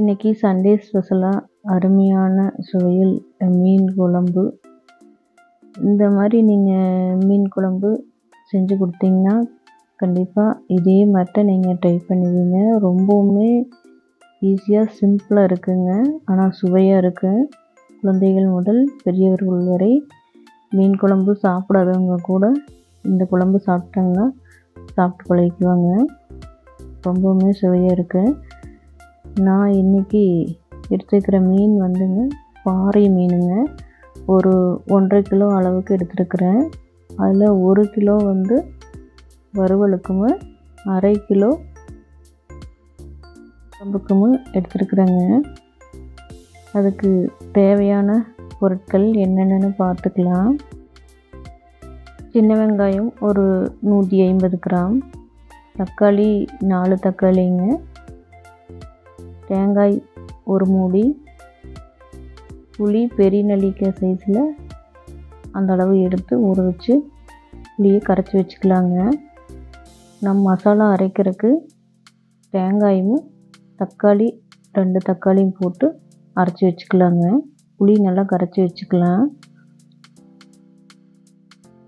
இன்றைக்கி சண்டே ஸ்பெஷலாக அருமையான சுவையில் மீன் குழம்பு. இந்த மாதிரி நீங்கள் மீன் குழம்பு செஞ்சு கொடுத்தீங்கன்னா கண்டிப்பாக இதே மாதிரி நீங்கள் ட்ரை பண்ணுவீங்க. ரொம்பவுமே ஈஸியாக சிம்பிளாக இருக்குங்க. ஆனால் சுவையாக இருக்குது குழந்தைகள் முதல் பெரியவர்கள் வரை மீன் குழம்பு சாப்பிடாதவங்க கூட இந்த குழம்பு சாப்பிட்டாங்கன்னா சாப்பிட்டு பழகிக்குவாங்க. ரொம்பவுமே சுவையாக இருக்குது நான் இன்றைக்கி எடுத்துருக்கிற மீன் வந்துங்க பாறை மீனுங்க. ஒரு ஒன்றரை கிலோ அளவுக்கு எடுத்துருக்குறேன். அதில் ஒரு கிலோ வந்து வறுவலுக்கும் அரை கிலோ குழம்புக்கும் எடுத்துருக்குறேங்க. அதுக்கு தேவையான பொருட்கள் என்னென்னு பார்த்துக்கலாம். சின்ன வெங்காயம் ஒரு நூற்றி ஐம்பது கிராம். தக்காளி நாலு தக்காளிங்க. தேங்காய் ஒரு மூடி புளி பெரிய நெல்லிக்காய் சைஸில் அந்த அளவு எடுத்து ஊற வச்சு புளியை கரைச்சி வச்சுக்கலாங்க. நம் மசாலா அரைக்கிறதுக்கு தேங்காயும் தக்காளி ரெண்டு தக்காளியும் போட்டு அரைச்சி வச்சுக்கலாங்க. புளி நல்லா கரைச்சி வச்சுக்கலாம்.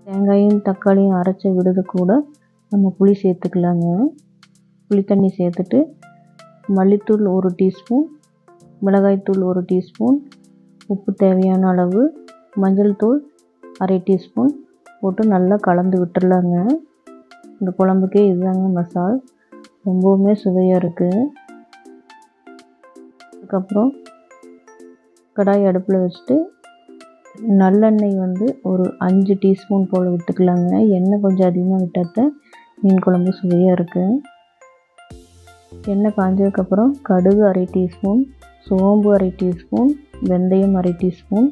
தேங்காயும் தக்காளியும் அரைச்ச விடுது கூட நம்ம புளி சேர்த்துக்கலாங்க. புளி தண்ணி சேர்த்துட்டு மல்லித்தூள் ஒரு டீஸ்பூன் மிளகாய்த்தூள் ஒரு டீஸ்பூன் உப்பு தேவையான அளவு மஞ்சள் தூள் அரை டீஸ்பூன் போட்டு நல்லா கலந்து விட்டுடலாங்க. இந்த குழம்புக்கே இதுதாங்க மசால். ரொம்பவுமே சுவையாக இருக்குது அதுக்கப்புறம் கடாய் அடுப்பில் வச்சுட்டு நல்லெண்ணெய் வந்து ஒரு அஞ்சு டீஸ்பூன் போல் விட்டுக்கலாங்க. எண்ணெய் கொஞ்சம் அதிகமாக விட்டாத்த மீன் குழம்பு சுவையாக இருக்குது எண்ணெய் காஞ்சதுக்கப்புறம் கடுகு அரை டீஸ்பூன் சோம்பு அரை டீஸ்பூன் வெந்தயம் அரை டீஸ்பூன்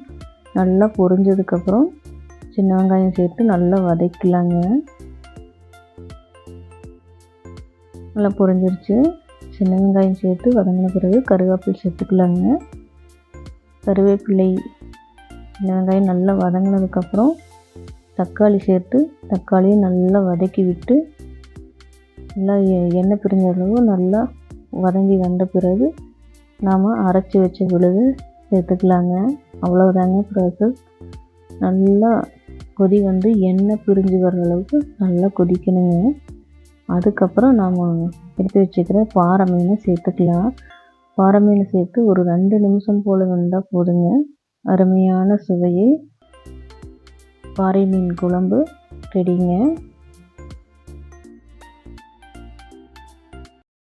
நல்லா பொரிஞ்சதுக்கப்புறம் சின்ன வெங்காயம் சேர்த்து நல்லா வதக்கலாங்க. நல்லா பொரிஞ்சிருச்சு. சின்ன வெங்காயம் சேர்த்து வதங்கின பிறகு கருவேப்பில் சேர்த்துக்கலாங்க. கருவேப்பிலை சின்ன வெங்காயம் நல்லா வதங்கினதுக்கப்புறம் தக்காளி சேர்த்து தக்காளியை நல்லா வதக்கி விட்டு நல்லா எண்ணெய் பிரிஞ்ச அளவு நல்லா வதங்கி வந்த பிறகு நாம் அரைச்சி வச்ச விழுது சேர்த்துக்கலாங்க அவ்வளோதாங்க ப்ராசஸ் நல்லா கொதி வந்து எண்ணெய் பிரிஞ்சு வர அளவுக்கு நல்லா கொதிக்கணுங்க. அதுக்கப்புறம் நாம் எடுத்து வச்சுக்கிற பாறை மீனை சேர்த்துக்கலாம். பாறை மீன் சேர்த்து ஒரு ரெண்டு நிமிஷம் போல் வந்தால் போதுங்க. அருமையான சுவையை. பாறை மீன் குழம்பு ரெடிங்க.